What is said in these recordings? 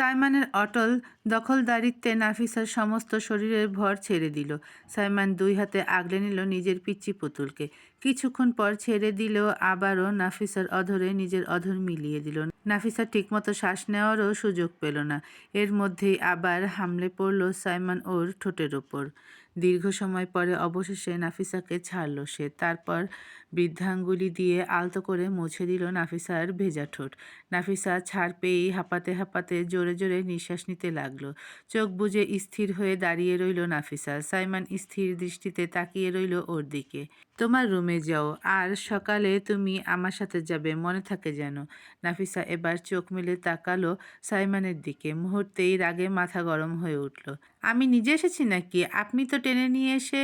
সাইমানের অটল দখলদারিত্বে নাফিসার সমস্ত শরীরের ভর ছেড়ে দিল। সাইমান দুই হাতে আগলে নিল নিজের পিচ্চি পুতুলকে। কিছুক্ষণ পর ছেড়ে দিলেও আবারও নাফিসার অধরে নিজের অধর মিলিয়ে দিল। নাফিসা ঠিকমতো শ্বাস নেওয়ারও সুযোগ পেল না। এর মধ্যেই আবার হামলে পড়ল সাইমান ওর ঠোঁটের ওপর। দীর্ঘ সময় পরে অবশেষে নাফিসাকে ছাড়ল সে। তারপর বৃদ্ধাঙ্গুলি দিয়ে আলতো করে মুছে দিল নাফিসার ভেজা ঠোঁট। নাফিসা ছাড় পেয়েই হাঁপাতে হাঁপাতে জোরে জোরে নিঃশ্বাস নিতে লাগল। চোখ বুজে স্থির হয়ে দাঁড়িয়ে রইল নাফিসা। সাইমান স্থির দৃষ্টিতে তাকিয়ে রইল ওর দিকে। তোমার রুমে যাও, আর সকালে তুমি আমার সাথে যাবে, মনে থাকে যেন। নাফিসা এবার চোখ মেলে তাকালো সাইমানের দিকে। মুহূর্তেই রাগে মাথা গরম হয়ে উঠল। আমি নিজে এসেছি নাকি? আপনি তো টেনে নিয়ে এসে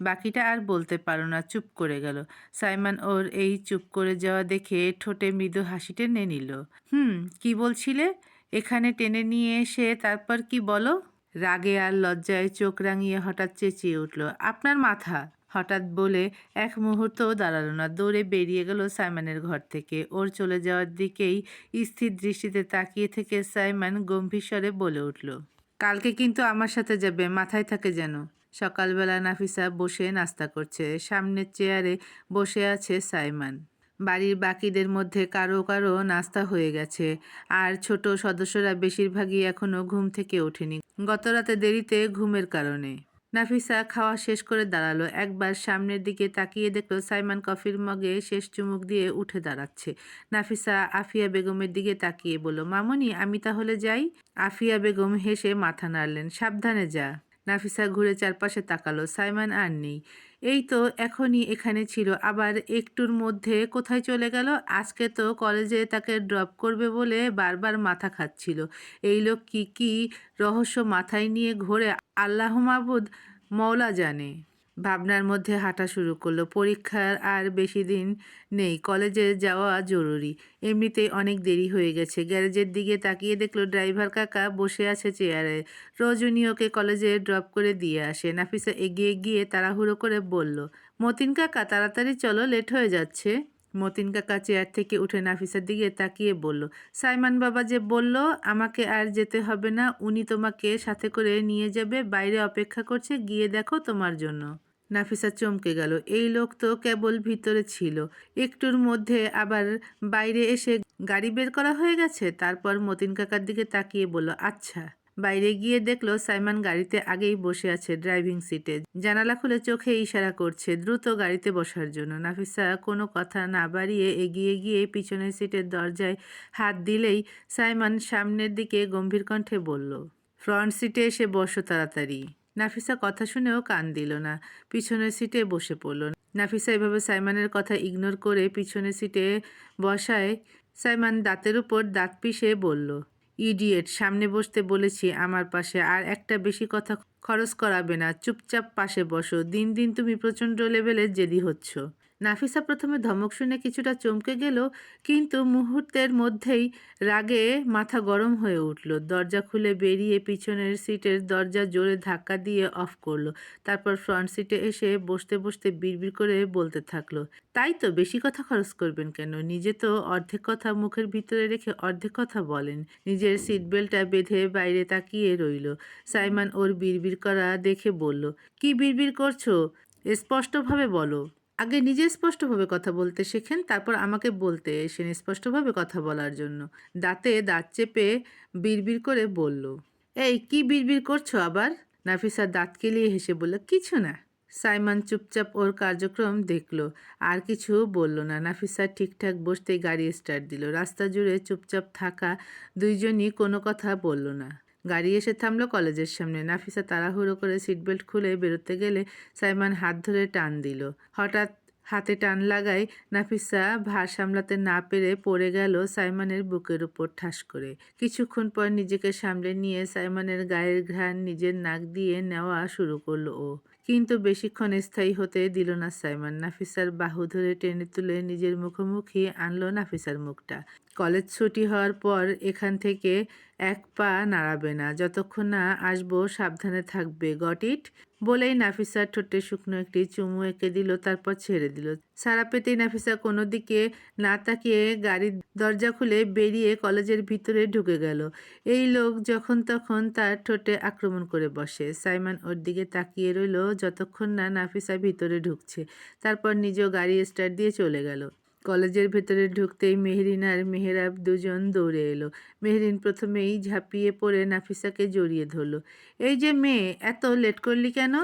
বাকিটা আর বলতে পারো না, চুপ করে গেল। সাইমান ওর এই চুপ করে যাওয়া দেখে ঠোঁটে মৃদু হাসি টেনে নিল। হুম, কি বলছিলে? এখানে টেনে নিয়ে এসে তারপর কি বলো? রাগে আর লজ্জায় চোখ রাঙিয়ে হঠাৎ চেঁচিয়ে উঠল, আপনার মাথা? হঠাৎ বলে এক মুহূর্তও দাঁড়াল না, দৌড়ে বেরিয়ে গেল সাইমানের ঘর থেকে। ওর চলে যাওয়ার দিকেই স্থির দৃষ্টিতে তাকিয়ে থেকে সাইমান গম্ভীর স্বরে বলে উঠল, কালকে কিন্তু আমার সাথে যাবে, মাথায় থাকে যেন। সকালবেলা নাফিসা বসে নাস্তা করছে। সামনের চেয়ারে বসে আছে সাইমান। বাড়ির বাকিদের মধ্যে কারও কারও নাস্তা হয়ে গেছে। আর ছোট সদস্যরা বেশিরভাগই এখনও ঘুম থেকে ওঠেনি। গতরাতে দেরিতে ঘুমের কারণে। নাফিসা খাওয়া শেষ করে দাঁড়াল। একবার সামনের দিকে তাকিয়ে দেখল সাইমান কফির মগে শেষ চুমুক দিয়ে উঠে দাঁড়াচ্ছে। নাফিসা আফিয়া বেগমের দিকে তাকিয়ে বলল, মামনি, আমি তাহলে যাই? আফিয়া বেগম হেসে মাথা নাড়লেন, সাবধানে যা। নাফিসা ঘুরে চারপাশে তাকালো, সাইমান আর নেই। এই তো এখনই এখানে ছিল, আবার একটুর মধ্যে কোথায় চলে গেল? আজকে তো কলেজে তাকে ড্রপ করবে বলে বারবার মাথা খাচ্ছিল। এই লোক কি কি রহস্য মাথায় নিয়ে ঘোরে? আল্লাহ মাবুদ মৌলা জানে। ভাবনার মধ্যে হাঁটা শুরু করল। পরীক্ষার আর বেশি দিন নেই, কলেজে যাওয়া জরুরি। এমনিতেই অনেক দেরি হয়ে গেছে। গ্যারেজের দিকে তাকিয়ে দেখল ড্রাইভার কাকা বসে আছে চেয়ারে। রোজ উনি ওকে কলেজে ড্রপ করে দিয়ে আসে। নাফিসা এগিয়ে গিয়ে তাড়াহুড়ো করে বলল, মতিন কাকা, তাড়াতাড়ি চলো, লেট হয়ে যাচ্ছে। মতিন কাকা চেয়ার থেকে উঠে নাফিসার দিকে তাকিয়ে বলল, সাইমান বাবা যে বলল, আমাকে আর যেতে হবে না। উনি তোমাকে সাথে করে নিয়ে যাবে। বাইরে অপেক্ষা করছে। গিয়ে দেখো তোমার জন্য। নাফিসা চমকে গেল। এই লোক তো কেবল ভিতরে ছিল। একটুর মধ্যে আবার বাইরে এসে গাড়ি বের করা হয়ে গেছে। তারপর মতিন কাকার দিকে তাকিয়ে বলল আচ্ছা। বাইরে গিয়ে দেখল সাইমান গাড়িতে আগেই বসে আছে ড্রাইভিং সিটে। জানালা খুলে চোখে ইশারা করছে দ্রুত গাড়িতে বসার জন্য। নাফিসা কোনো কথা না বাড়িয়ে এগিয়ে গিয়ে পিছনের সিটের দরজায় হাত দিলেই সাইমান সামনের দিকে গম্ভীর কণ্ঠে বলল, ফ্রন্ট সিটে এসে বসো তাড়াতাড়ি। নাফিসা কথা শুনেও কান দিল না, পিছনের সিটে বসে পড়ল। নাফিসা এভাবে সাইমানের কথা ইগনোর করে পিছনের সিটে বসায়, সাইমান দাঁতের উপর দাঁত পিষে বলল ইডিয়েট সামনে বসতে বলেছি আমার পাশে, আর একটা বেশি কথা খরচ করাবে না, চুপচাপ পাশে বসো, দিন দিন তুমি প্রচণ্ড লেভেলের জেদি হচ্ছ। নাফিসা প্রথমে ধমক শুনে কিছুটা চমকে গেল, কিন্তু মুহূর্তের মধ্যেই রাগে মাথা গরম হয়ে উঠল। দরজা খুলে বেরিয়ে পিছনের সিটের দরজা জোরে ধাক্কা দিয়ে অফ করল। তারপর ফ্রন্ট সিটে এসে বসতে বসতে বিড়বিড় করে বলতে থাকল, তাই তো বেশি কথা খরচ করবেন কেন? নিজে তো অর্ধেক কথা মুখের ভিতরে রেখে অর্ধেক কথা বলেন। নিজের সিট বেল্টটা বেঁধে বাইরে তাকিয়ে রইল। সাইমান ওর বিড়বিড় করা দেখে বলল, কি বিড়বিড় করছ? স্পষ্টভাবে বলো। আগে নিজে স্পষ্টভাবে কথা বলতে শেখেন, তারপর আমাকে বলতে এসেন স্পষ্টভাবে কথা বলার জন্য। দাঁতে দাঁত চেপে বিড়বিড় করে বলল, এই, কি বিড়বিড় করছ আবার? নাফিসা দাঁত কেলিয়ে হেসে বলল, কিছু না। সাইমান চুপচাপ ওর কার্যক্রম দেখল, আর কিছু বলল না। নাফিসা ঠিকঠাক বসতে গাড়ি স্টার্ট দিল। রাস্তা জুড়ে চুপচাপ থাকা দুইজনই কোনো কথা বলল না। গাড়ি এসে থামলো কলেজের সামনে। নাফিসা তাড়াহুড়ো করে সিট বেল্ট খুলে বেরোতে গেলে সাইমান হাত ধরে টান দিল। হঠাৎ হাতে টান লাগায় নাফিসা ভার সামলাতে না পেরে পড়ে গেল সাইমানের বুকের উপর ঠাস করে। কিছুক্ষণ পর নিজেকে সামলে নিয়ে সাইমানের গায়ের ঘ্রাণ নিজের নাক দিয়ে নেওয়া শুরু করল ও। কিন্তু বেশিক্ষণ স্থায়ী হতে দিল না সাইমান। নাফিসার বাহু ধরে টেনে তুলে নিজের মুখোমুখি আনলো নাফিসার মুখটা। কলেজ ছুটি হওয়ার পর এখান থেকে এক পা নাড়াবে না। যতক্ষণ না আসব, সাবধানে থাকবে। Got it? বলেই নাফিসার ঠোঁটে শুকনো একটি চুমু এঁকে দিল, তারপর ছেড়ে দিল। সারা পেতেই নাফিসা কোনো দিকে না তাকিয়ে গাড়ির দরজা খুলে বেরিয়ে কলেজের ভিতরে ঢুকে গেল। এই লোক যখন তখন তার ঠোঁটে আক্রমণ করে বসে। সাইমান ওর দিকে তাকিয়ে রইল, যতক্ষণ না নাফিসা ভিতরে ঢুকছে। তারপর নিজেও গাড়ি স্টার্ট দিয়ে চলে গেল। কলেজের ভেতরে ঢুকতেই মেহরিন আর মেহেরাব দুজন দৌড়ে এলো। মেহরিন প্রথমেই ঝাঁপিয়ে পড়ে নাফিসাকে জড়িয়ে ধরলো। এই যে মেয়ে, এত লেট করলি কেন?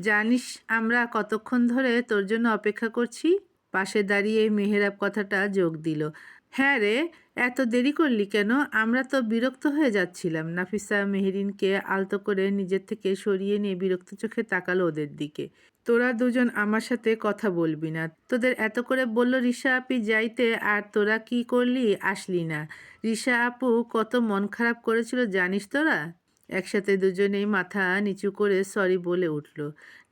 জানিস আমরা কতক্ষণ ধরে তোর জন্য অপেক্ষা করছি? পাশে দাঁড়িয়ে মেহেরাব কথাটা যোগ দিল। হ্যাঁ রে, এত দেরি করলি কেন? আমরা তো বিরক্ত হয়ে যাচ্ছিলাম। নাফিসা মেহরিনকে আলতো করে নিজের থেকে সরিয়ে নিয়ে বিরক্ত চোখে তাকালো ওদের দিকে। তোরা দুজন আমার সাথে কথা বলবি না। তোদের এত করে বলল রিসা আপি, যাইতে। আর তোরা কি করলি? আসলি না। রিসা আপু কত মন খারাপ করেছিল, জানিস তোরা? একসাথে দুজনেই মাথা নিচু করে সরি বলে উঠল।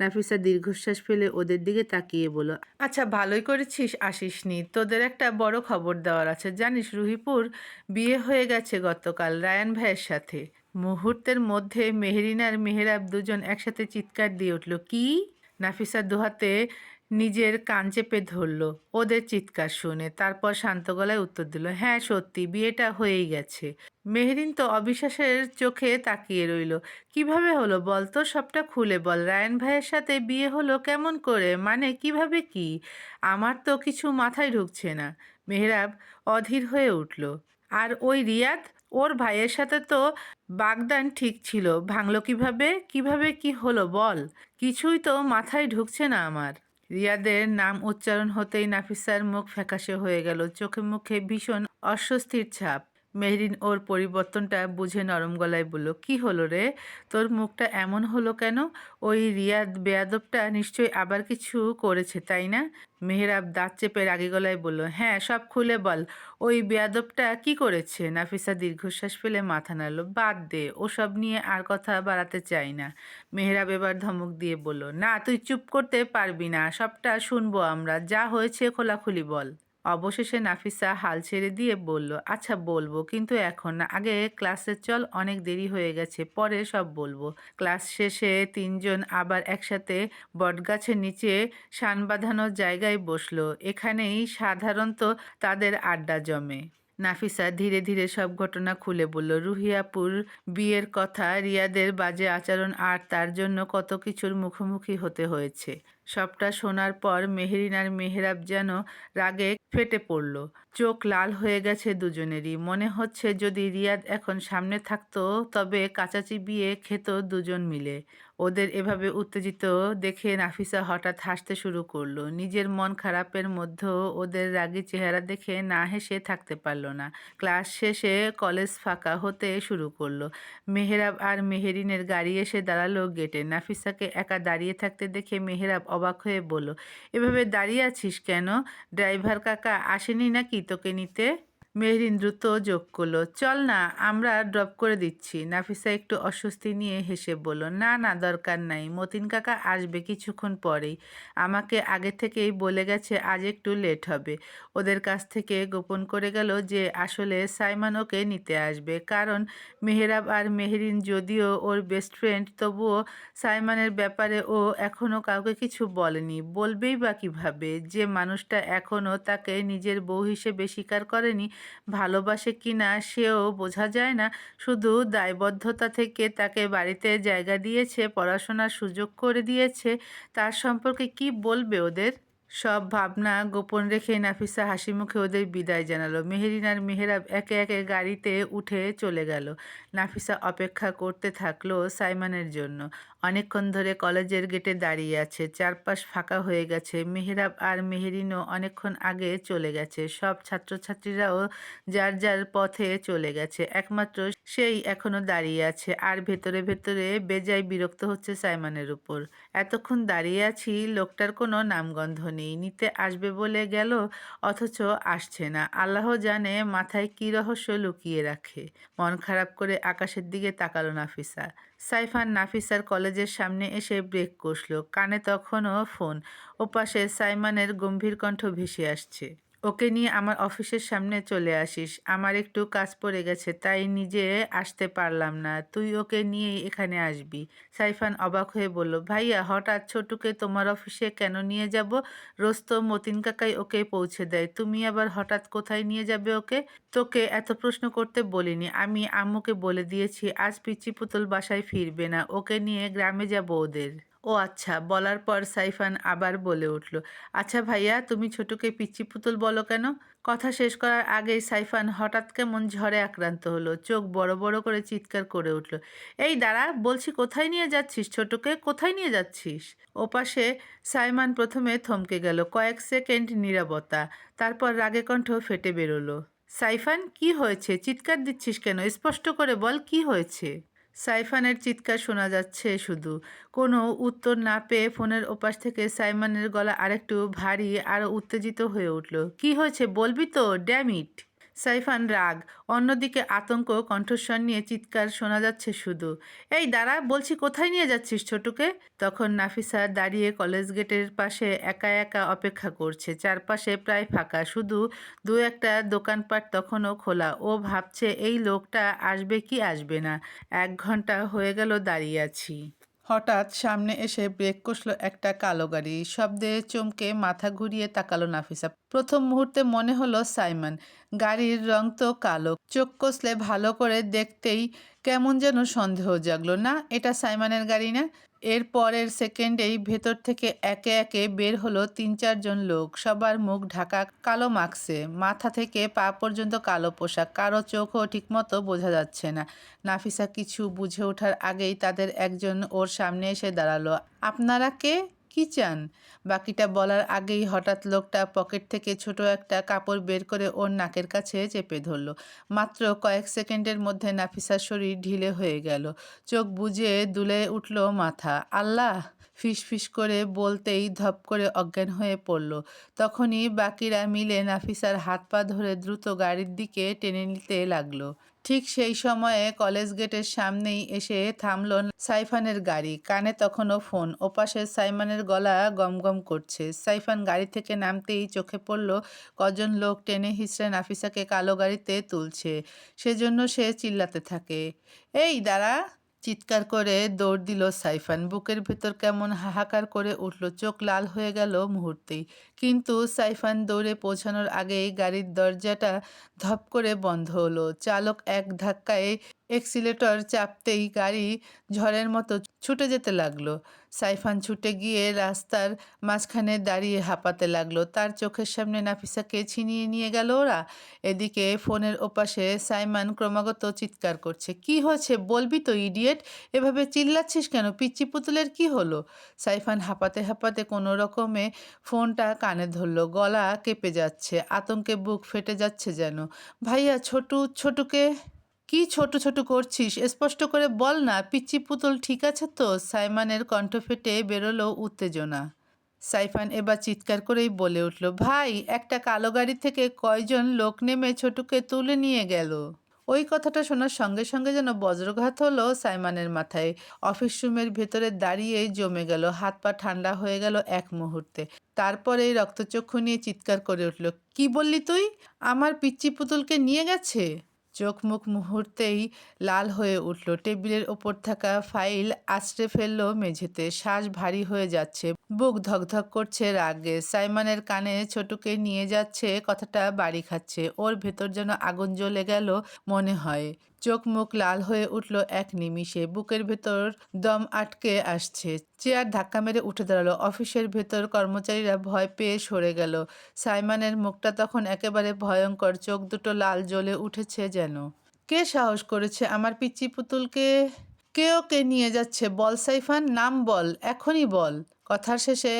নাফিসা দীর্ঘশ্বাস ফেলে ওদের দিকে তাকিয়ে বলল আচ্ছা ভালোই করেছিস, আসিসনি। তোদের একটা বড় খবর দেওয়ার আছে। জানিস, রুহিপুর বিয়ে হয়ে গেছে গতকাল রায়ান ভাইয়ের সাথে। মুহূর্তের মধ্যে মেহরিন আর মেহেরাব দুজন একসাথে চিৎকার দিয়ে উঠল, কি? নাফিসা দুহাতে নিজের কান চেপে ধরল। ওদের চিৎকার শুনে তারপর শান্ত গলায় উত্তর দিল হ্যাঁ সত্যি, বিয়েটা হয়েই গেছে। মেহরিন তো অবিশ্বাসের চোখে তাকিয়ে রইল। কীভাবে হলো বল তো, সবটা খুলে বল। রায়ন ভাইয়ের সাথে বিয়ে হলো কেমন করে? মানে কীভাবে কি? আমার তো কিছু মাথায় ঢুকছে না। মেহরাব অধীর হয়ে উঠল। আর ওই রিয়াদ? ওর ভাইয়ের সাথে তো বাগদান ঠিক ছিল। ভাঙলো কীভাবে? কীভাবে কি হলো বল? কিছুই তো মাথায় ঢুকছে না আমার। রিয়াদের নাম উচ্চারণ হতেই নাফিসার মুখ ফ্যাকাশে হয়ে গেল। চোখে মুখে ভীষণ অস্বস্তির ছাপ। মেহরিন ওর পরিবর্তনটা বুঝে নরম গলায় বলল, কি হলো রে? তোর মুখটা এমন হলো কেন? ওই রিয়াদ বেয়াদবটা নিশ্চয়ই আবার কিছু করেছে, তাই না? মেহরাব দাঁত চেপে রাগি গলায় বলল হ্যাঁ সব খুলে বল, ওই বেয়াদবটা কি করেছে? নাফিসা দীর্ঘশ্বাস ফেলে মাথা নাড়ল, বাদ দে, ওসব নিয়ে আর কথা বাড়াতে চাই না। মেহরাব এবার ধমক দিয়ে বলল, না, তুই চুপ করতে পারবি না, সবটা শুনব আমরা, যা হয়েছে খোলাখুলি বল। অবশেষে নাফিসা হাল ছেড়ে দিয়ে বলল আচ্ছা বলব, কিন্তু এখন না। আগে ক্লাসে চল, অনেক দেরি হয়ে গেছে, পরে সব বলব। ক্লাস শেষে তিনজন আবার একসাথে বটগাছের নিচে সান বাঁধানোর জায়গায় বসল। এখানেই সাধারণত তাদের আড্ডা জমে। নাফিসা ধীরে ধীরে সব ঘটনা খুলে বলল, রুহিয়াপুর বিয়ের কথা, রিয়াদের বাজে আচরণ আর তার জন্য কত কিছুর মুখোমুখি হতে হয়েছে। সবটা শোনার পর মেহরিন আর মেহরাব যেন রাগে ফেটে পড়ল। চোখ লাল হয়ে গেছে দুজনেরই। মনে হচ্ছে যদি রিয়াদ এখন সামনে থাকতো, তবে কাচাচি বিয়ে খেত দুজন মিলে। ওদের এভাবে উত্তেজিত দেখে নাফিসা হঠাৎ হাসতে শুরু করল। নিজের মন খারাপের মধ্যেও ওদের রাগী চেহারা দেখে না হেসে থাকতে পারল না। ক্লাস শেষে কলেজ ফাঁকা হতে শুরু করল। মেহেরাব আর মেহেরিনের গাড়ি এসে দাঁড়াল গেটে। নাফিসাকে একা দাঁড়িয়ে থাকতে দেখে মেহেরাব অবাক হয়ে বলল এভাবে দাঁড়িয়ে আছিস কেন? ড্রাইভার কাকা আসেনি নাকি তোকে নিতে? মেহরিন দ্রুত যোগ করল, চল না, আমরা ড্রপ করে দিচ্ছি। নাফিসা একটু অস্বস্তি নিয়ে হেসে বলল, না না, দরকার নাই, মতিন কাকা আসবে কিছুক্ষণ পরেই। আমাকে আগে থেকেই বলে গেছে আজ একটু লেট হবে। ওদের কাছ থেকে গোপন করে গেল যে আসলে সাইমান ওকে নিতে আসবে। কারণ মেহেরাব আর মেহরিন যদিও ওর বেস্ট ফ্রেন্ড তবুও সাইমানের ব্যাপারে ও এখনও কাউকে কিছু বলেনি। বলবেই বা কীভাবে? যে মানুষটা এখনও তাকে নিজের বউ হিসেবে স্বীকার করেনি ভালোবাসে কি না সেও বোঝা যায় না। শুধু দায়বদ্ধতা থেকে তাকে বাড়িতে জায়গা দিয়েছে, পড়াশোনার সুযোগ করে দিয়েছে। তার সম্পর্কে কি বলবে ওদের? সব ভাবনা গোপন রেখে নাফিসা হাসি মুখে ওদের বিদায় জানালো। মেহেরিন আর মেহেরাব একে একে গাড়িতে উঠে চলে গেল। নাফিসা অপেক্ষা করতে থাকল সাইমানের জন্য। অনেকক্ষণ ধরে কলেজের গেটে দাঁড়িয়ে আছে, চারপাশ ফাঁকা হয়ে গেছে। মেহেরাব আর মেহেরিনও অনেকক্ষণ আগে চলে গেছে। সব ছাত্রছাত্রীরাও যার যার পথে চলে গেছে। একমাত্র সেই এখনও দাঁড়িয়ে আছে। আর ভেতরে ভেতরে বেজায় বিরক্ত হচ্ছে সাইমানের উপর। এতক্ষণ দাঁড়িয়ে আছি, লোকটার কোনো নামগন্ধ নেই। নিতে আসবে বলে গেল, অথচ আসছে না। আল্লাহ জানে মাথায় কী রহস্য লুকিয়ে রাখে। মন খারাপ করে আকাশের দিকে তাকালো নাফিসা। সাইফান নাফিসার কলেজের সামনে এসে ব্রেক কষল। কানে তখনও ফোন। ওপাশে সাইমানের গম্ভীর কণ্ঠ ভেসে আসছে। ওকে নিয়ে আমার অফিসের সামনে চলে আসিস। আমার একটু কাজ পড়ে গেছে, তাই নিজে আসতে পারলাম না। তুই ওকে নিয়েই এখানে আসবি। সাইফান অবাক হয়ে বলল, ভাইয়া, হঠাৎ ছোটুকে তোমার অফিসে কেন নিয়ে যাব? রোজ তো মতিন কাকাই ওকে পৌঁছে দেয়। তুমি আবার হঠাৎ কোথায় নিয়ে যাবে ওকে? তোকে এত প্রশ্ন করতে বলিনি। আমি আম্মুকে বলে দিয়েছি, আজ পিচি পুতুল বাসায় ফিরবে না। ওকে নিয়ে গ্রামে যাব ওদের। ও আচ্ছা বলার পর সাইফান আবার বলে উঠল আচ্ছা ভাইয়া, তুমি ছোটকে পিচ্চি পুতুল বলো কেন? কথা শেষ করার আগেই সাইফান হঠাৎ কেমন ঝড়ে আক্রান্ত হলো, চোখ বড় বড় করে চিৎকার করে উঠল, এই দাঁড়া, বলছি কোথায় নিয়ে যাচ্ছিস ছোটকে? কোথায় নিয়ে যাচ্ছিস? ওপাশে সাইমান প্রথমে থমকে গেল, কয়েক সেকেন্ড নীরবতা, তারপর রাগে কণ্ঠ ফেটে বেরোলো, সাইফান, কি হয়েছে? চিৎকার দিচ্ছিস কেন? স্পষ্ট করে বল, কি হয়েছে? সাইফানের চিৎকার শোনা যাচ্ছে শুধু। কোনো উত্তর না পেয়ে ফোনের ওপাশ থেকে সাইমানের গলা আরেকটু ভারী, আরও উত্তেজিত হয়ে উঠল। কি হয়েছে? বলবি তো? ড্যামিট! সাইফান রাগ, অন্যদিকে আতঙ্ক, কণ্ঠস্বর নিয়ে চিৎকার শোনা যাচ্ছে শুধু। এই, দাঁড়া, বলছি কোথায় নিয়ে যাচ্ছিস ছোটুকে? তখন নাফিসা দাঁড়িয়ে কলেজ গেটের পাশে একা একা অপেক্ষা করছে। চারপাশে প্রায় ফাঁকা, শুধু দু একটা দোকানপাট তখনও খোলা। ও ভাবছে, এই লোকটা আসবে কি আসবে না? এক ঘণ্টা হয়ে গেল দাঁড়িয়ে আছি। হঠাৎ সামনে এসে ব্রেক কষল একটা কালো গাড়ি। শব্দে চমকে মাথা ঘুরিয়ে তাকালো নাফিসা। প্রথম মুহূর্তে মনে হলো সাইমন। গাড়ির রং তো কালো। চোখ কষলে ভালো করে দেখতেই কেমন যেন সন্দেহ জাগলো। না, এটা সাইমনের গাড়ি না? এর পরের সেকেন্ডেই ভেতর থেকে একে একে বের হলো তিন চারজন লোক। সবার মুখ ঢাকা কালো মাস্কে মাথা থেকে পা পর্যন্ত কালো পোশাক। কারও চোখও ঠিকমতো বোঝা যাচ্ছে না। নাফিসা কিছু বুঝে ওঠার আগেই তাদের একজন ওর সামনে এসে দাঁড়াল। আপনারা কে? কি চান? বাকিটা বলার আগেই হঠাৎ লোকটা পকেট থেকে ছোট একটা কাপড় বের করে ওর নাকের কাছে চেপে ধরলো। মাত্র কয়েক সেকেন্ডের মধ্যে নাফিসার শরীর ঢিলে হয়ে গেল। চোখ বুজে দুলে উঠল মাথা। আল্লাহ! ফিস করে বলতেই ধপ করে অজ্ঞান হয়ে পড়ল। তখনই বাকিরা মিলে নাফিসার হাত পা ধরে দ্রুত গাড়ির দিকে টেনে নিতে লাগল। ঠিক সেই সময়ে কলেজ গেটের সামনেই এসে থামল সাইফানের গাড়ি। কানে তখনও ফোন। ওপাশে সাইমানের গলা গমগম করছে। সাইফান গাড়ি থেকে নামতেই চোখে পড়ল কজন লোক টেনে হিসড়ে নাফিসাকে কালো গাড়িতে তুলছে। সেজন্য সে চিল্লাতে থাকে। এই, দাঁড়া! চিৎকার করে দৌড় দিল সাইফান। বুকের ভেতর কেমন হাহাকার করে উঠল, চোখ লাল হয়ে গেল মুহূর্তেই। কিন্তু সাইফান দৌড়ে পৌঁছানোর আগেই গাড়ির দরজাটা ধপ করে বন্ধ হলো। চালক এক ধাক্কায় এক্সিলেটর চাপতেই গাড়ি ঝড়ের মতো ছুটে যেতে লাগল। সাইফান ছুটে গিয়ে রাস্তার মাঝখানে দাঁড়িয়ে হাঁপাতে লাগল। তার চোখের সামনে নাফিসাকে ছিনিয়ে নিয়ে গেল ওরা। এদিকে ফোনের ওপাশে সাইমান ক্রমাগত চিৎকার করছে, কি হয়েছে? বলবি তো, ইডিয়েট! এভাবে চিল্লাচ্ছিস কেন? পিচ্চি পুতুলের কি হলো? সাইফান হাঁপাতে হাঁপাতে কোনো রকমে ফোনটা কানে ধরলো, গলা কেঁপে যাচ্ছে, আতঙ্কে বুক ফেটে যাচ্ছে যেন। ভাইয়া, ছোটু, ছোটুকে কি ছোট ছোট করছিস? স্পষ্ট করে বল না, পিচ্চি পুতুল ঠিক আছে তো? সাইমানের কণ্ঠ ফেটে বেরোলো উত্তেজনা। সাইফান এবার চিৎকার করেই বলে উঠল, ভাই, একটা কালো গাড়ি থেকে কয়জন লোক নেমে ছোটুকে তুলে নিয়ে গেল? ওই কথাটা শোনার সঙ্গে সঙ্গে যেন বজ্রঘাত হলো সাইমানের মাথায়। অফিস রুমের ভেতরে দাঁড়িয়ে জমে গেল, হাত পা ঠান্ডা হয়ে গেল এক মুহূর্তে। তারপরেই রক্তচক্ষু নিয়ে চিৎকার করে উঠল, কি বললি তুই? আমার পিচ্চি পুতুলকে নিয়ে গেছে? চোখ মুখ মুহূর্তেই লাল হয়ে উঠল। টেবিলের ওপর থাকা ফাইল আছড়ে ফেলল মেঝেতে। শ্বাস ভারী হয়ে যাচ্ছে। বুক ধকধক করছে রাগে। সাইমানের কানে ছোটকে নিয়ে যাচ্ছে, কথাটা বাড়ি খাচ্ছে। ওর ভেতর যেন আগুন জ্বলে গেল মনে হয়। চোখ মুখ লাল হয়ে উঠল এক নিমিষে। বুকের ভেতর দম আটকে আসছে। চেয়ার ধাক্কা মেরে উঠে দাঁড়াল। অফিসের ভেতর কর্মচারীরা ভয় পেয়ে সরে গেল। সাইমানের মুখটা তখন একেবারে ভয়ঙ্কর। চোখ দুটো লাল জ্বলে উঠেছে যেন। কে সাহস করেছে আমার পিচ্চি পুতুলকে? কে ওকে নিয়ে যাচ্ছে? বল সাইফান, নাম বল, এখনই বল। কথার শেষে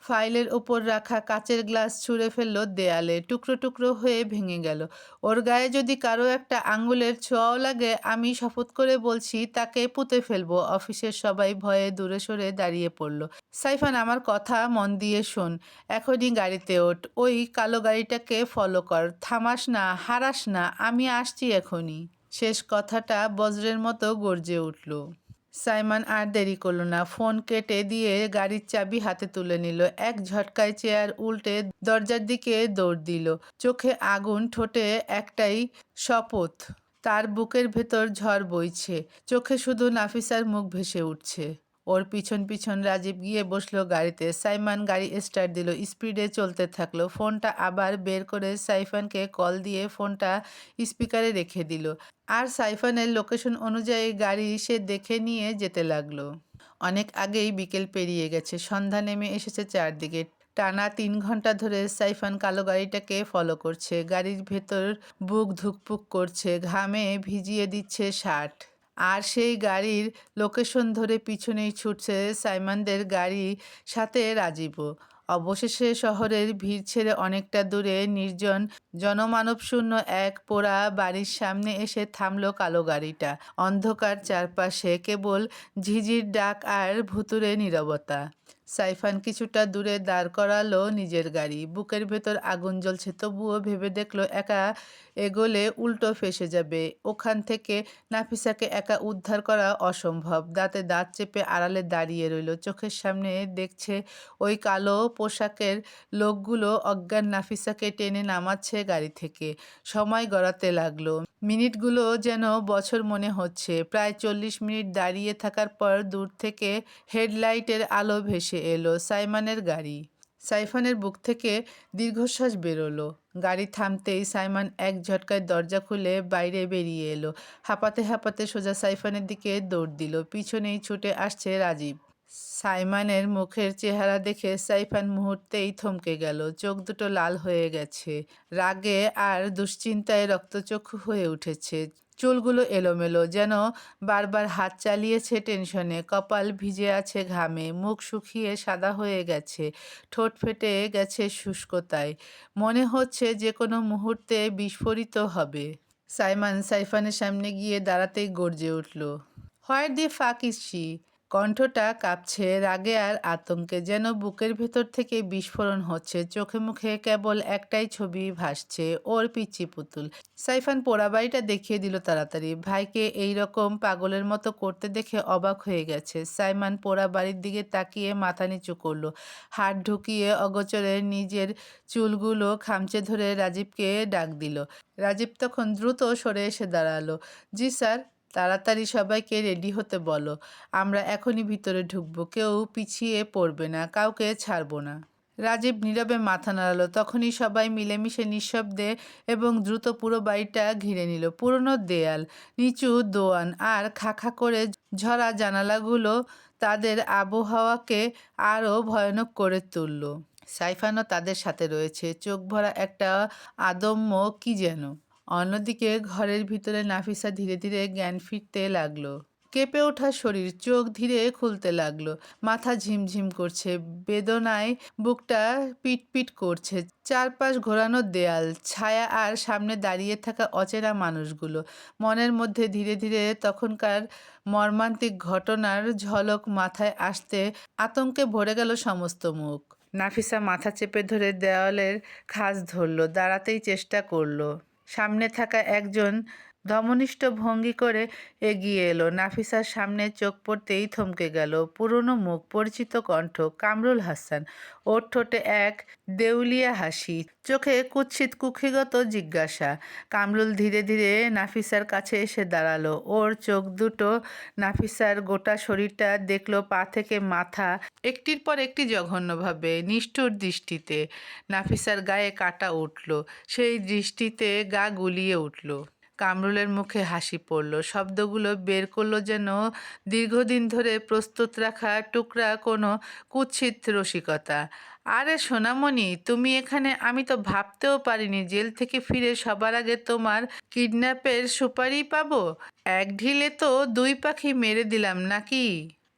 ফাইলের ওপর রাখা কাচের গ্লাস ছুঁড়ে ফেলল দেয়ালে। টুকরো টুকরো হয়ে ভেঙে গেল। ওর গায়ে যদি কারও একটা আঙ্গুলের ছোঁয়াও লাগে, আমি শপথ করে বলছি, তাকে পুঁতে ফেলব। অফিসের সবাই ভয়ে দূরে সরে দাঁড়িয়ে পড়ল। সাইফান, আমার কথা মন দিয়ে শোন। এখনই গাড়িতে ওঠ। ওই কালো গাড়িটাকে ফলো কর। থামাস না, হারাস না, আমি আসছি এখনই। শেষ কথাটা বজ্রের মতো গর্জে উঠল। সাইমন আর দেরি করল না। ফোন কেটে দিয়ে গাড়ির চাবি হাতে তুলে নিল। এক ঝটকায় চেয়ার উল্টে দরজার দিকে দৌড় দিল। চোখে আগুন, ঠোঁটে একটাই শপথ, তার বুকের ভেতর ঝড় বইছে। চোখে শুধু নাফিসার মুখ ভেসে উঠছে। ওর পিছন পিছন রাজীব গিয়ে বসল গাড়িতে। সাইমান গাড়ি স্টার্ট দিল। স্পিডে চলতে থাকল। ফোনটা আবার বের করে সাইফানকে কল দিয়ে ফোনটা স্পিকারে রেখে দিল। আর সাইফানের লোকেশন অনুযায়ী গাড়ি সে দেখে নিয়ে যেতে লাগল। অনেক আগেই বিকেল পেরিয়ে গেছে। সন্ধ্যা নেমে এসেছে চারদিকে। টানা তিন ঘণ্টা ধরে সাইফান কালো গাড়িটাকে ফলো করছে। গাড়ির ভেতর বুক ধুকপুক করছে। ঘামে ভিজিয়ে দিচ্ছে শার্ট। আর সেই গাড়ির লোকেশন ধরে পিছনেই ছুটছে সাইমানদের গাড়ি সাথে রাজীবও। অবশেষে শহরের ভিড় ছেড়ে অনেকটা দূরে নির্জন জনমানবশূন্য এক পোড়া বাড়ির সামনে এসে থামল কালো গাড়িটা। অন্ধকার চারপাশে কেবল ঝিঝির ডাক আর ভুতুরে নীরবতা। সাইফান কিছুটা দূরে দাঁড় করালো নিজের গাড়ি। বুকের ভেতর আগুন জ্বলছে, তবুও ভেবে দেখল একা এগোলে উল্টো ফেসে যাবে। ওখান থেকে নাফিসাকে একা উদ্ধার করা অসম্ভব। দাঁতে দাঁত চেপে আড়ালে দাঁড়িয়ে রইল। চোখের সামনে দেখছে ওই কালো পোশাকের লোকগুলো অজ্ঞান নাফিসাকে টেনে নামাচ্ছে গাড়ি থেকে। সময় গড়াতে লাগল। মিনিটগুলো যেন বছর মনে হচ্ছে। প্রায় চল্লিশ মিনিট দাঁড়িয়ে থাকার পর দূর থেকে হেডলাইটের আলো ভেসে এলো সাইমানের গাড়ি। সাইফানের বুক থেকে দীর্ঘশ্বাস বেরোলো। গাড়ি থামতেই সাইমান এক ঝটকায় দরজা খুলে বাইরে বেরিয়ে এলো। হাঁপাতে হাঁপাতে সোজা সাইফানের দিকে দৌড় দিল। পিছনেই ছুটে আসছে রাজীব। সাইমানের মুখের চেহারা দেখে সাইফান মুহূর্তেই থমকে গেল। চোখ দুটো লাল হয়ে গেছে। রাগে আর দুশ্চিন্তায় রক্তচক্ষু হয়ে উঠেছে। চুলগুলো এলোমেলো, যেন বারবার হাত চালিয়েছে টেনশনে, কপাল ভিজে আছে ঘামে, মুখ শুকিয়ে সাদা হয়ে গেছে, ঠোঁট ফেটে গেছে শুষ্কতায়, মনে হচ্ছে যে কোনো মুহূর্তে বিস্ফোরিত হবে। সাইমান সাইফানের সামনে গিয়ে দাঁড়াতেই গর্জে উঠল হোয়াইট দি ফাঁক ইস শি? কণ্ঠটা কাঁপছে, রাগে আর আতঙ্কে যেন বুকের ভেতর থেকে বিস্ফোরণ হচ্ছে। চোখে মুখে কেবল একটাই ছবি ভাসছে, ওর পিচ্ছি পুতুল। সাইফান পোড়াবাড়িটা দেখিয়ে দিল তাড়াতাড়ি। ভাইকে এই রকম পাগলের মতো করতে দেখে অবাক হয়ে গেছে। সাইমান পোড়াবাড়ির দিকে তাকিয়ে মাথা নিচু করল। হাত ঢুকিয়ে অগোচরে নিজের চুলগুলো খামচে ধরে রাজীবকে ডাক দিল। রাজীব তখন দ্রুত সরে এসে দাঁড়াল। জি স্যার তাড়াতাড়ি সবাইকে রেডি হতে বলো। আমরা এখনই ভিতরে ঢুকবো, কেউ পিছিয়ে পড়বে না, কাউকে ছাড়বো না। রাজীব নীরবে মাথা নাড়ালো, তখনই সবাই মিলেমিশে নিঃশব্দে এবং দ্রুত পুরো বাড়িটা ঘিরে নিল। পুরনো দেয়াল, নিচু দোয়ান আর খাখা করে ঝরা জানালাগুলো তাদের আবহাওয়াকে আরও ভয়ানক করে তুলল। সাইফানও তাদের সাথে রয়েছে চোখ ভরা একটা আদম্য কি যেন। অন্যদিকে ঘরের ভিতরে নাফিসা ধীরে ধীরে জ্ঞান ফিরতে লাগল। কেঁপে ওঠা শরীর, চোখ ধীরে খুলতে লাগল। মাথা ঝিমঝিম করছে, বেদনায় বুকটা পিটপিট করছে। চারপাশ ঘোরানো দেয়াল, ছায়া আর সামনে দাঁড়িয়ে থাকা অচেনা মানুষগুলো। মনের মধ্যে ধীরে ধীরে তখনকার মর্মান্তিক ঘটনার ঝলক মাথায় আসতে আতঙ্কে ভরে গেল সমস্ত মুখ। নাফিসা মাথা চেপে ধরে দেওয়ালের খাস ধরলো, দাঁড়াতেই চেষ্টা করল। সামনে থাকা একজন ধমনিষ্ঠ ভঙ্গি করে এগিয়ে এলো। নাফিসার সামনে চোখ পড়তেই থমকে গেল। পুরনো মুখ, পরিচিত কণ্ঠ, কামরুল হাসান। ওর ঠোঁটে এক দেউলিয়া হাসি, চোখে কুৎসিত কুক্ষিগত জিজ্ঞাসা। কামরুল ধীরে ধীরে নাফিসার কাছে এসে দাঁড়াল। ওর চোখ দুটো নাফিসার গোটা শরীরটা দেখল পা থেকে মাথা, একটির পর একটি জঘন্যভাবে, নিষ্ঠুর দৃষ্টিতে। নাফিসার গায়ে কাটা উঠল। সেই দৃষ্টিতে গা গুলিয়ে উঠল। কামরুলের মুখে হাসি পড়ল। শব্দগুলো বের করল যেন দীর্ঘদিন ধরে প্রস্তুত রাখা টুকরা কোনো কুৎসিত রসিকতা। আরে সোনামণি, তুমি এখানে, আমি তো ভাবতেও পারিনি জেল থেকে ফিরে সবার আগে তোমার কিডন্যাপের সুপারি পাবো। এক ঢিলে তো দুই পাখি মেরে দিলাম নাকি?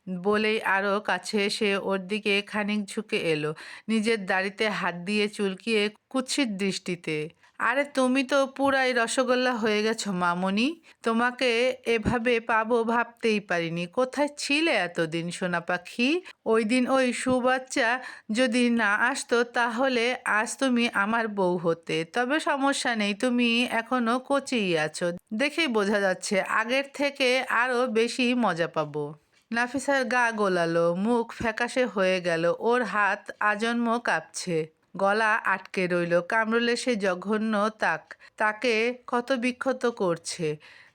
বলেই আরও কাছে এসে ওর দিকে খানিক ঝুঁকে এলো। নিজের দাড়িতে হাত দিয়ে চুলকিয়ে কুৎসিত দৃষ্টিতে। আরে, তুমি তো পুরাই রসগোল্লা হয়ে গেছো মামনি। তোমাকে এভাবে পাবো ভাবতেই পারিনি। কোথায় ছিলে এতদিন সোনা পাখি? ওই দিন ওই সুবাচ্চা যদি না আসতো, তাহলে আজ তুমি আমার বউ হতে। তবে সমস্যা নেই, তুমি এখনও কোচেই আছো। দেখেই বোঝা যাচ্ছে, আগের থেকে আরও বেশি মজা পাবো। নাফিসার গা গোলালো, মুখ ফ্যাকাশে হয়ে গেল, ওর হাত আজন্ম কাঁপছে। গলা আটকে রইল কামরুলের সে জঘন্য তাক, তাকে ক্ষত বিক্ষত করছে।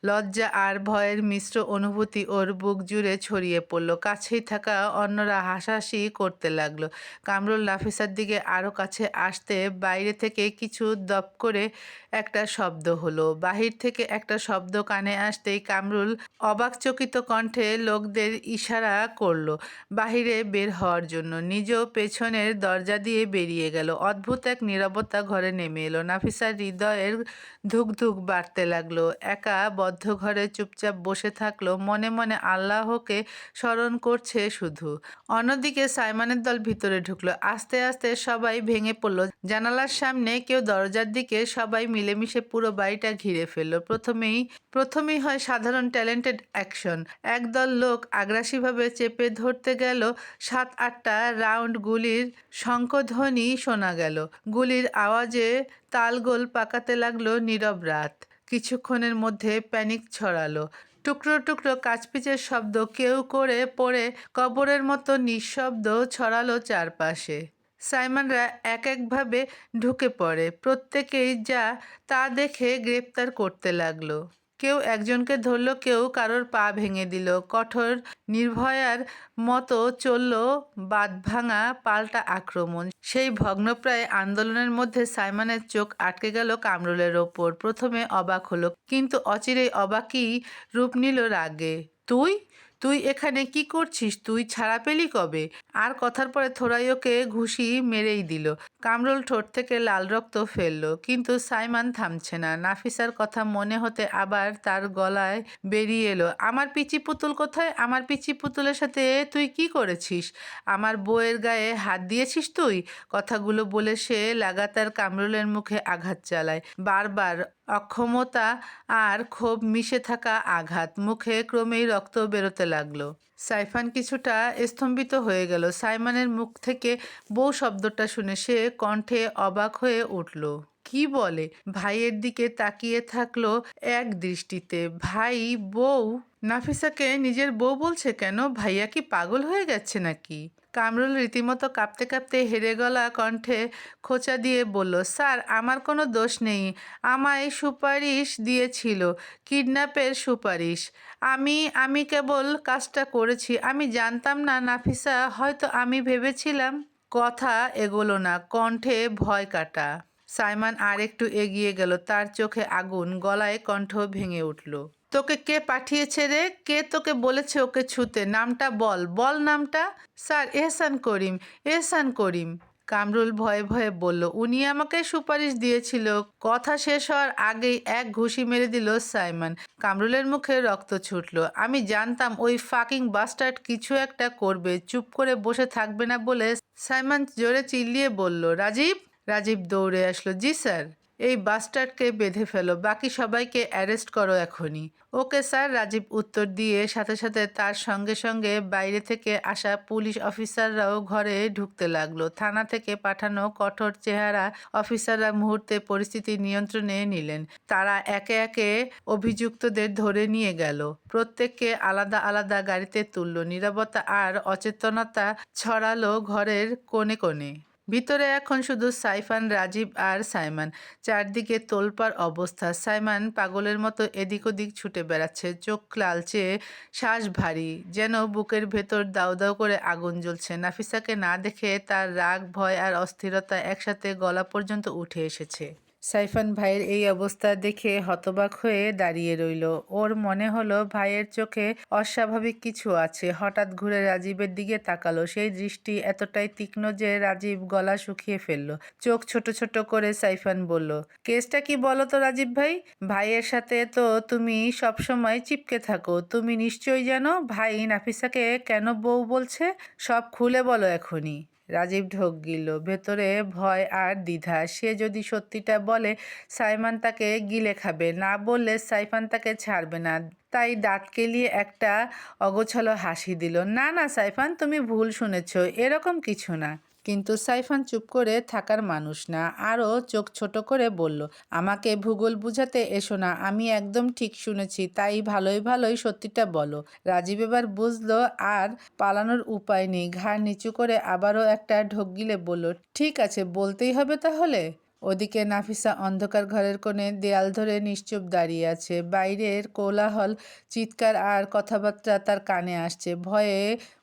লজ্জা আর ভয়ের মিশ্র অনুভূতি ওর বুক জুড়ে ছড়িয়ে পড়ল। কাছেই থাকা অন্যরা হাসাহাসি করতে লাগল। কামরুল নাফিসার দিকে আরও কাছে আসতে বাইরে থেকে কিছু দপ করে একটা শব্দ হলো। বাহির থেকে একটা শব্দ কানে আসতেই কামরুল অবাকচকিত কণ্ঠে লোকদের ইশারা করল, বাহিরে বের হওয়ার জন্য। নিজেও পেছনের দরজা দিয়ে বেরিয়ে গেল। অদ্ভুত এক নিরাপত্তা ঘরে নেমে এলো। নাফিসার হৃদয়ের ধুক ধুক বাড়তে লাগল। একা বদ্ধ ঘরে চুপচাপ বসে থাকল, মনে মনে আল্লাহকে স্মরণ করছে শুধু। অন্যদিকে সাইমানের দল ভিতরে ঢুকলো। আস্তে আস্তে সবাই ভেঙে পড়ল। জানালার সামনে কেউ দরজার দিকে সবাই মিলেমিশে পুরো বাড়িটা ঘিরে ফেলল। প্রথমেই প্রথমেই হয় সাধারণ ট্যালেন্টেড অ্যাকশন। একদল লোক আগ্রাসীভাবে চেপে ধরতে গেল। সাত, আটটা রাউন্ড গুলির শঙ্খধ্বনি শোনা গেল। গুলির আওয়াজে তালগোল পাকাতে লাগল নীরব রাত। কিছুক্ষণের মধ্যে প্যানিক ছড়ালো। টুকরো টুকরো কাচপিচের শব্দ কেউ করে পড়ে কবরের মতো নিঃশব্দ ছড়ালো চারপাশে। সাইমনরা এক একভাবে ঢুকে পড়ে, প্রত্যেকেই যা তা দেখে গ্রেপ্তার করতে লাগল। কেউ একজনকে ধরল, কেউ কারোর পা ভেঙে দিল। কঠোর নির্ভয়ার মতো চলল বাদ বাঁধভাঙা পাল্টা আক্রমণ। সেই ভগ্নপ্রায় আন্দোলনের মধ্যে সাইমানের চোখ আটকে গেল কামরুলের ওপর। প্রথমে অবাক হলো, কিন্তু অচিরেই অবাকই রূপ নিল রাগে। তুই? তুই এখানে কি করছিস? তুই ছাড়া পেলি কবে? আর কথার পরে থোড়াই ওকে ঘুষি মেরেই দিল। কামরুল ঠোঁট থেকে লাল রক্ত ফেলল। কিন্তু সাইমান থামছে না। নাফিসার কথা মনে হতে আবার তার গলায় বেরিয়ে এলো। আমার পিচি পুতুল কোথায়? আমার পিচি পুতুলের সাথে তুই কি করেছিস? আমার বউয়ের গায়ে হাত দিয়েছিস তুই? কথাগুলো বলে সে লাগাতার কামরুলের মুখে আঘাত চালায়। বারবার অক্ষমতা আর ক্ষোভ মিশে থাকা আঘাত মুখে ক্রমেই রক্ত বেরোতে লাগল। সাইফান কিছুটা স্তম্ভিত হয়ে গেল। সাইমানের মুখ থেকে বউ শব্দটা শুনে সে কণ্ঠে অবাক হয়ে উঠল। কি বলে? ভাইয়ের দিকে তাকিয়ে থাকল এক দৃষ্টিতে। ভাই, বউ? নাফিসাকে নিজের বউ বলছে কেন? ভাইয়া কি পাগল হয়ে গেছে নাকি? কামরুল রীতিমতো কাঁপতে কাঁপতে হেরে গলা কণ্ঠে খোঁচা দিয়ে বলল, স্যার, আমার কোনো দোষ নেই। আমায় সুপারিশ দিয়েছিল, কিডন্যাপের সুপারিশ। আমি আমি কেবল কাজটা করেছি। আমি জানতাম না, নাফিসা, হয়তো আমি ভেবেছিলাম। কথা এগোলো না, কণ্ঠে ভয় কাটা। সাইমান আর একটু এগিয়ে গেল। তার চোখে আগুন, গলায় কণ্ঠ ভেঙে উঠল। তোকে কে পাঠিয়েছে রে? কে তোকে বলেছে ওকে ছুতে? নামটা বল বল নামটা? স্যার, এহসান করিম এহসান করিম। কামরুল ভয়ে ভয়ে বলল, উনি আমাকে সুপারিশ দিয়েছিল। কথা শেষ হওয়ার আগেই এক ঘুষি মেরে দিল সাইমন। কামরুলের মুখে রক্ত ছুটল। আমি জানতাম ওই ফাকিং বাস্টার্ড কিছু একটা করবে, চুপ করে বসে থাকবে না বলে সাইমন জোরে চিল্লিয়ে বলল, রাজীব রাজীব দৌড়ে আসলো, জি স্যার, এই বাস্টার্ডকে বেঁধে ফেলো, বাকি সবাইকে অ্যারেস্ট করো এখনই। ওকে স্যার, রাজীব উত্তর দিয়ে সাথে সাথে তার সঙ্গে সঙ্গে বাইরে থেকে আসা পুলিশ অফিসাররাও ঘরে ঢুকতে লাগল। থানা থেকে পাঠানো কঠোর চেহারা অফিসাররা মুহূর্তে পরিস্থিতি নিয়ন্ত্রণে নিলেন। তারা একে একে অভিযুক্তদের ধরে নিয়ে গেল। প্রত্যেককে আলাদা আলাদা গাড়িতে তুলল। নিরাপত্তা আর অচেতনতা ছড়ালো ঘরের কোণে কোণে। ভিতরে এখন শুধু সাইফান, রাজীব আর সাইমান। চারদিকে তোলপার অবস্থা। সাইমান পাগলের মতো এদিক ওদিক ছুটে বেড়াচ্ছে। চোখ লালচে, শ্বাস ভারী, যেন বুকের ভেতর দাউ দাউ করে আগুন জ্বলছে। নাফিসাকে না দেখে তার রাগ, ভয় আর অস্থিরতা একসাথে গলা পর্যন্ত উঠে এসেছে। সাইফান ভাইয়ের এই অবস্থা দেখে হতবাক হয়ে দাঁড়িয়ে রইল। ওর মনে হলো ভাইয়ের চোখে অস্বাভাবিক কিছু আছে। হঠাৎ ঘুরে রাজীবের দিকে তাকালো। সেই দৃষ্টি এতটাই তীক্ষ্ণ যে রাজীব গলা শুকিয়ে ফেলল। চোখ ছোট ছোট করে সাইফান বলল, কেসটা কি বলো তো রাজীব ভাই? ভাইয়ের সাথে তো তুমি সবসময় চিপকে থাকো। তুমি নিশ্চয়ই জানো ভাই নাফিসাকে কেন বউ বলছে? সব খুলে বলো এখনই। রাজীব ঢোক গিল। ভেতরে ভয় আর দ্বিধা। সে যদি সত্যিটা বলে, সাইমান তাকে গিলে খাবে। না বললে সাইফান তাকে ছাড়বে না। তাই দাঁত কেলিয়ে একটা অগোছালো হাসি দিল। না না, সাইফান, তুমি ভুল শুনেছ। এরকম কিছু না। কিন্তু সাইফান চুপ করে থাকার মানুষ না। আরও চোখ ছোট করে বলল, আমাকে ভূগোল বুঝাতে এসো না, আমি একদম ঠিক শুনেছি, তাই ভালোই ভালোই সত্যিটা বলো। রাজীব এবার বুঝলো আর পালানোর উপায় নেই। ঘাড় নিচু করে আবারও একটা ঢোক গিলে বলল, ঠিক আছে, বলতেই হবে তাহলে? ওদিকে নাফিসা অন্ধকার ঘরের কোণে দেয়াল ধরে নিশ্চুপ দাঁড়িয়ে আছে। বাইরের কোলাহল, চিৎকার আর কথাবার্তা তার কানে আসছে। ভয়ে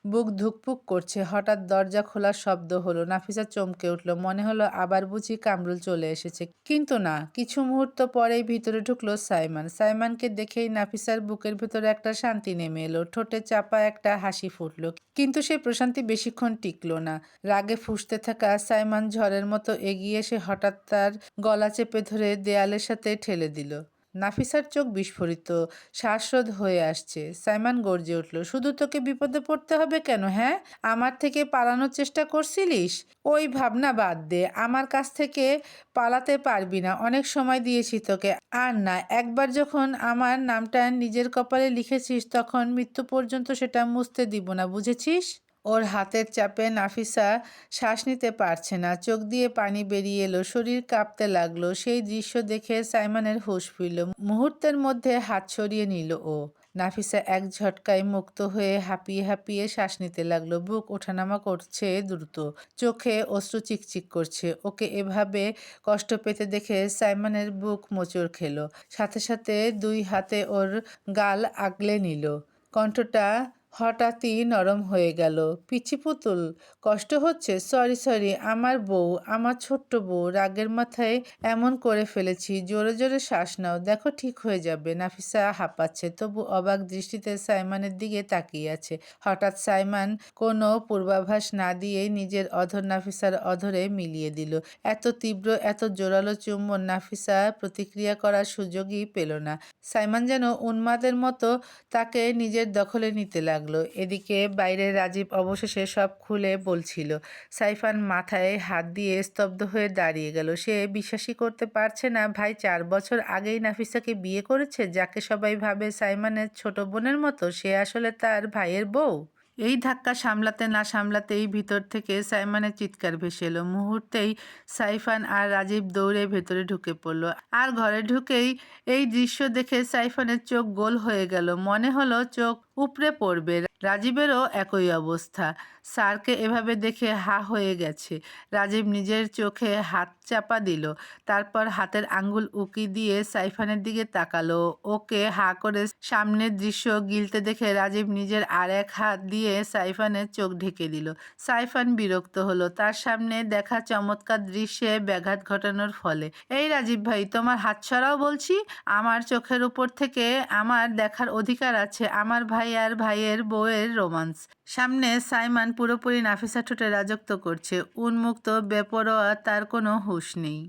বুক ধুকপুক করছে। হঠাৎ দরজা খোলার শব্দ হলো। নাফিসা চমকে উঠল। মনে হলো আবার বুঝি কামরুল চলে এসেছে। কিন্তু না, কিছু মুহূর্ত পরেই ভিতরে ঢুকলো সাইমান। সাইমানকে দেখেই নাফিসার বুকের ভিতরে একটা শান্তি নেমে এলো। ঠোঁটে চাপা একটা হাসি ফুটলো। কিন্তু সে প্রশান্তি বেশিক্ষণ টিকল না। রাগে ফুসতে থাকা সাইমান ঝড়ের মতো এগিয়ে এসে হঠাৎ তার গলা চেপে ধরে দেয়ালের সাথে ঠেলে দিল। নাফিসার চোখ বিস্ফোরিত, শ্বাসরোধ হয়ে আসছে। সাইমান গর্জে উঠল, শুধু তোকে বিপদে পড়তে হবে কেন হ্যাঁ? আমার থেকে পালানোর চেষ্টা করছিলিস? ওই ভাবনা বাদ দে, আমার কাছ থেকে পালাতে পারবি না, অনেক সময় দিয়েছি তোকে। আর না, একবার যখন আমার নামটা নিজের কপালে লিখেছিস, তখন মৃত্যু পর্যন্ত সেটা মুছতে দিব না, বুঝেছিস? ওর হাতের চাপে নাফিসা শ্বাস নিতে পারছে না। চোখ দিয়ে পানি বেরিয়ে এলো, শরীর কাঁপতে লাগল। সেই দৃশ্য দেখে সাইমনের হুঁশ ফিরল। মুহূর্তের মধ্যে হাত সরিয়ে নিল ও। নাফিসা এক ঝটকায় মুক্ত হয়ে হাঁপিয়ে হাঁপিয়ে শ্বাস নিতে লাগল। বুক ওঠানামা করছে দ্রুত। চোখে অশ্রু চিকচিক করছে। ওকে এভাবে কষ্ট পেতে দেখে সাইমনের বুক মোচড় খেলো। সাথে সাথে দুই হাতে ওর গাল আগলে নিল। কণ্ঠটা হঠাৎই নরম হয়ে গেল। পিচি পুতুল, কষ্ট হচ্ছে? সরি সরি, আমার বউ, আমার ছোট্ট বউ, রাগের মাথায় এমন করে ফেলেছি। জোরে জোরে শ্বাস নাও। দেখো ঠিক হয়ে যাবে। নাফিসা হাঁপাচ্ছে। তবু অবাক দৃষ্টিতে সাইমানের দিকে তাকিয়ে আছে। হঠাৎ সাইমান কোনো পূর্বাভাস না দিয়েই নিজের অধর নাফিসার অধরে মিলিয়ে দিল। এত তীব্র, এত জোরালো চুম্বন নাফিসা প্রতিক্রিয়া করার সুযোগই পেল না। সাইমান যেন উন্মাদের মতো তাকে নিজের দখলে নিতে লাগল। এদিকে বাইরে রাজীব অবশেষে সব খুলে বলছিল, সাইফান মাথায় হাত দিয়ে স্তব্ধ হয়ে দাঁড়িয়ে গেল। সে বিশ্বাসই করতে পারছে না, ভাই, চার বছর আগেই নাফিসাকে বিয়ে করেছে, যাকে সবাই ভাবে সাইমানের ছোট বোনের মতো, সে আসলে তার ভাইয়ের বউ? এই ধাক্কা সামলাতে না সামলাতেই ভিতর থেকে সাইমানের চিৎকার ভেসে এলো। মুহূর্তেই সাইফান আর রাজীব দৌড়ে ভেতরে ঢুকে পড়ল। আর ঘরে ঢুকেই এই দৃশ্য দেখে সাইফানের চোখ গোল হয়ে গেল। মনে হলো চোখ উপড়ে পড়বে। রাজীবেরও একই অবস্থা। স্যারকে এভাবে দেখে হা হয়ে গেছে। রাজীব নিজের চোখে হাত চাপা দিল, তারপর হাতের আঙ্গুল উকি দিয়ে সাইফানের দিকে তাকালো। ওকে হা করে সামনের দৃশ্য গিলতে দেখে রাজীব নিজের আর এক হাত দিয়ে সাইফানের চোখ ঢেকে দিল। সাইফান বিরক্ত হলো, তার সামনে দেখা চমৎকার দৃশ্যে ব্যাঘাত ঘটানোর ফলে। এই রাজীব ভাই, তোমার হাত ছড়াও বলছি? আমার চোখের উপর থেকে আমার দেখার অধিকার আছে। আমার ভাই আর ভাইয়ের বউয়ের রোমান্স। সামনে সাইমান পুরোপুরি নাফিসা ঠোঁটে রাজত্ব করছে। উন্মুক্ত বেপরোয়া তার কোনো হুঁশ নেই।